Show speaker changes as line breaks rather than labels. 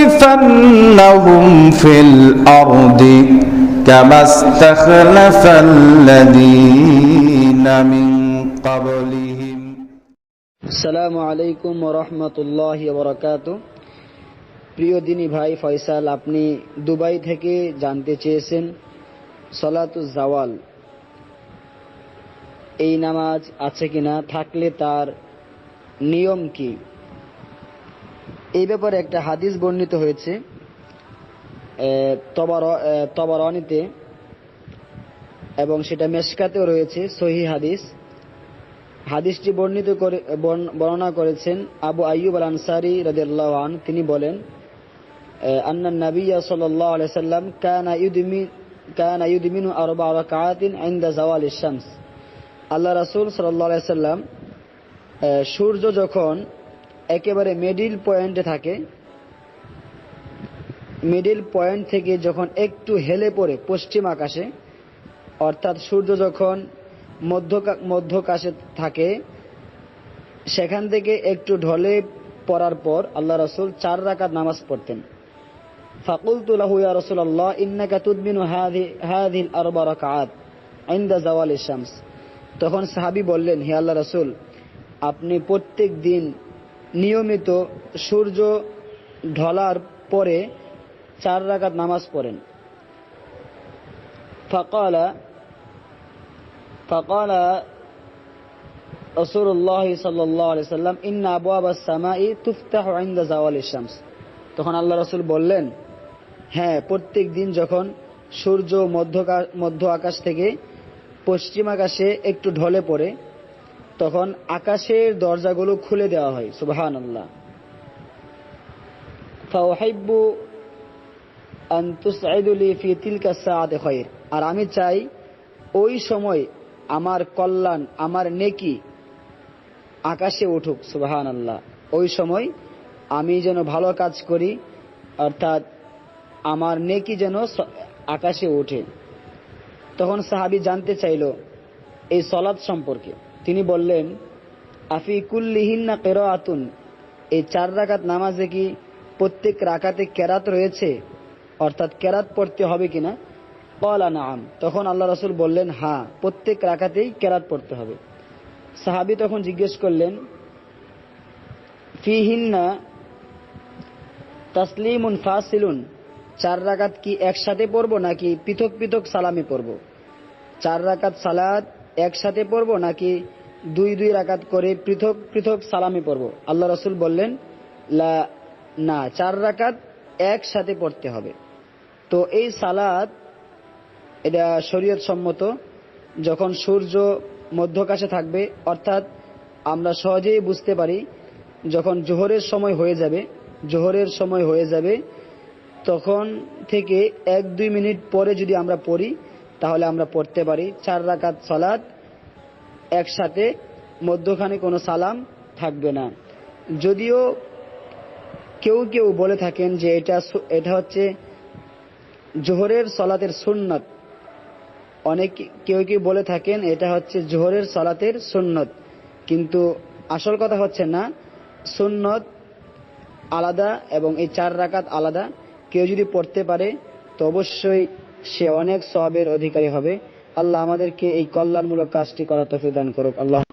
ليستخلفنهم في الأرض كما استخلف الذين من قبلهم
আসসালামু আলাইকুম রহমতুল্লাহ বরকাত প্রিয় দিনী ভাই ফয়সাল আপনি দুবাই থেকে জানতে চেয়েছেন সলাতু জাওয়াল এই নামাজ আছে কিনা থাকলে তার নিয়ম কি এই ব্যাপারে একটা হাদিস বর্ণিত হয়েছে তবারানিতে, এবং সেটা মেশকাতেও রয়েছে, সহি হাদিস। হাদিসটি বর্ণিত করে, বর্ণ- বর্ণনা করেছেন আবু আইয়ুব আল আনসারি রাদিয়াল্লাহু আন তিনি বলেন আন্না নবিয়া সাল্লাল্লাহু আলাইহি সাল্লাম কানা ইউদমি, কানা ইউদমিনু আরবা রাকাতিন ইনদা জাওয়াল শামস। আল্লাহ রাসুল সাল্লাল্লাহু আলাইহি সাল্লাম সূর্য যখন একেবারে মিডিল পয়েন্টে থাকে। মিডিল পয়েন্ট থেকে যখন একটু হেলে পড়ে পশ্চিম আকাশে, অর্থাৎ সূর্য যখন মধ্য মধ্যকাশে থাকে, সেখান থেকে একটু ঢলে পড়ার পর আল্লাহ রসুল চার রাকাত নামাজ পড়তেন। জাওয়াল তখন সাহাবী বললেন, হে আল্লাহ রাসূল, আপনি প্রত্যেক দিন নিয়মিত সূর্য ঢলার পরে চার রাকাত নামাজ পড়েন। ফকালা ফকালা রসুল্লাহ সাল্লাম, ইন্না আবু আবাসামাই তুফতাহ আইন্দা জাওয়াল ইসলামস তখন আল্লাহ রসুল বললেন হ্যাঁ প্রত্যেক দিন যখন সূর্য মধ্য মধ্য আকাশ থেকে পশ্চিম আকাশে একটু ঢলে পড়ে তখন আকাশের দরজাগুলো খুলে দেওয়া হয় সুবাহান আল্লাহ ফাউহাইব্বু আন তুসআইদুলি ফি তিলকা খায়র আর আমি চাই ওই সময় আমার কল্যাণ, আমার নেকি আকাশে উঠুক সুবাহান আল্লাহ ওই সময় আমি যেন ভালো কাজ করি, অর্থাৎ আমার নেকি যেন আকাশে ওঠে তখন সাহাবি জানতে চাইল এই সলাদ সম্পর্কে। তিনি বললেন, আফি কুল্লিহিন্না কেরো আতুন এই চার রাকাত নামাজে কি প্রত্যেক রাকাতে কেরাত রয়েছে? অর্থাৎ কেরাত পড়তে হবে কিনা? কলা নাম তখন আল্লাহ রসুল বললেন হ্যাঁ প্রত্যেক রাখাতেই কেরাত পড়তে হবে। সাহাবি তখন জিজ্ঞেস করলেন, ফিহিন্না তাসলিমুন ফাসিলুন, চার রাকাত কি একসাথে পড়ব নাকি পৃথক পৃথক সালামে পড়ব? চার রাকাত সালাদ একসাথে পড়ব নাকি দুই দুই রাকাত করে পৃথক পৃথক সালামে পড়ব? আল্লাহ রসুল বললেন, লা, না, চার রাকাত একসাথে পড়তে হবে। তো এই সালাদ এটা শরীয়ত সম্মত, যখন সূর্য মধ্যকাশে থাকবে, অর্থাৎ আমরা সহজেই বুঝতে পারি, যখন জোহরের সময় হয়ে যাবে, জোহরের সময় হয়ে যাবে, তখন থেকে এক দুই মিনিট পরে যদি আমরা পড়ি তাহলে আমরা পড়তে পারি চার রাকাত সালাদ একসাথে মধ্যখানে কোনো সালাম থাকবে না। যদিও কেউ কেউ বলে থাকেন যে এটা এটা হচ্ছে জোহরের সলাতের সুন্নত। অনেক কেউ কেউ বলে থাকেন এটা হচ্ছে জোহরের সলাতের সুন্নত। কিন্তু আসল কথা হচ্ছে না, সুন্নত আলাদা এবং এই চার রাকাত আলাদা। কেউ যদি পড়তে পারে, তো অবশ্যই সে অনেক সবের অধিকারী হবে। আল্লাহ আমাদেরকে এই কল্যাণমূলক কাজটি করার তফিদান করুক। আল্লাহ